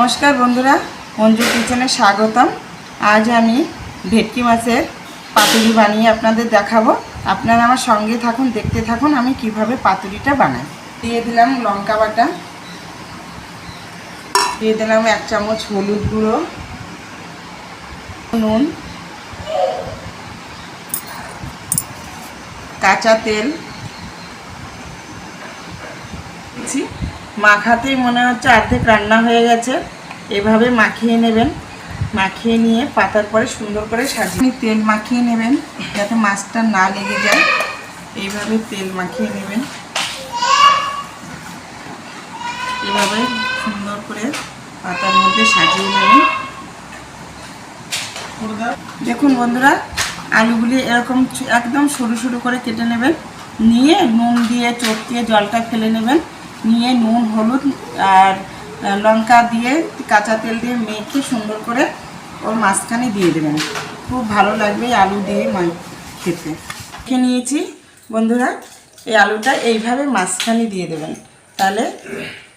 নমস্কার বন্ধুরা, মঞ্জু কিচেনে স্বাগতম। আজ আমি ভেটকি মাছের পাতুরি বানিয়ে আপনাদের দেখাবো। আপনারা আমার সঙ্গে থাকুন, দেখতে থাকুন আমি কীভাবে পাতুরিটা বানাই। দিয়ে দিলাম লঙ্কা বাটা। দিয়ে দিলাম এক চামচ হলুদ গুঁড়ো, নুন, কাঁচা তেল মাখাতেই মনে হচ্ছে অর্ধেক রান্না হয়ে গেছে। এভাবে মাখিয়ে নেবেন। মাখিয়ে নিয়ে পাতার পরে সুন্দর করে সাজিয়ে তেল মাখিয়ে নেবেন যাতে মাছটা না লেগে যায়। এইভাবে তেল মাখিয়ে নেবেন। এভাবে সুন্দর করে পাতার মধ্যে সাজিয়ে নেবেন। দেখুন বন্ধুরা, আলুগুলি এরকম একদম সরু সরু করে কেটে নেবেন। নিয়ে নুন দিয়ে চটকিয়ে জলটা ফেলে নেবেন। নিয়ে নুন, হলুদ আর লঙ্কা দিয়ে কাঁচা তেল দিয়ে মেখে সুন্দর করে ওর মাঝখানে দিয়ে দেবেন। খুব ভালো লাগবে আলু দিয়ে খেতে। খেয়ে নিয়েছি। বন্ধুরা, এই আলুটা এইভাবে মাঝখানে দিয়ে দেবেন। তাহলে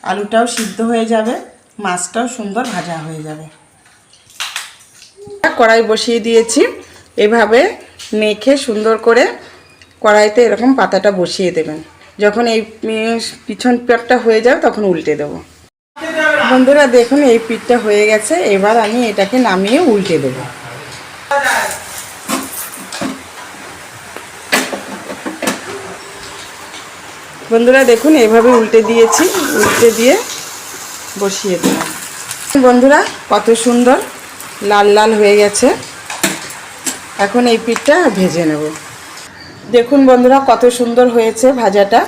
আলুটাও সিদ্ধ হয়ে যাবে, মাছটাও সুন্দর ভাজা হয়ে যাবে। কড়াই বসিয়ে দিয়েছি। এভাবে মেখে সুন্দর করে কড়াইতে এরকম পাতাটা বসিয়ে দেবেন। যখন এই পিছন পেটটা হয়ে যাবে, তখন উল্টে দেবো। বন্ধুরা, দেখুন, এই পিঠটা হয়ে গেছে। এবার আমি এটাকে নামিয়ে উল্টে দেবো। বন্ধুরা, দেখুন, এভাবে উল্টে দিয়েছি। উল্টে দিয়ে বসিয়ে দিলাম। বন্ধুরা, কত সুন্দর, লাল লাল হয়ে গেছে। এখন এই পিঠটা ভেজে নেব। দেখুন বন্ধুরা কত সুন্দর হয়েছে ভাজাটা।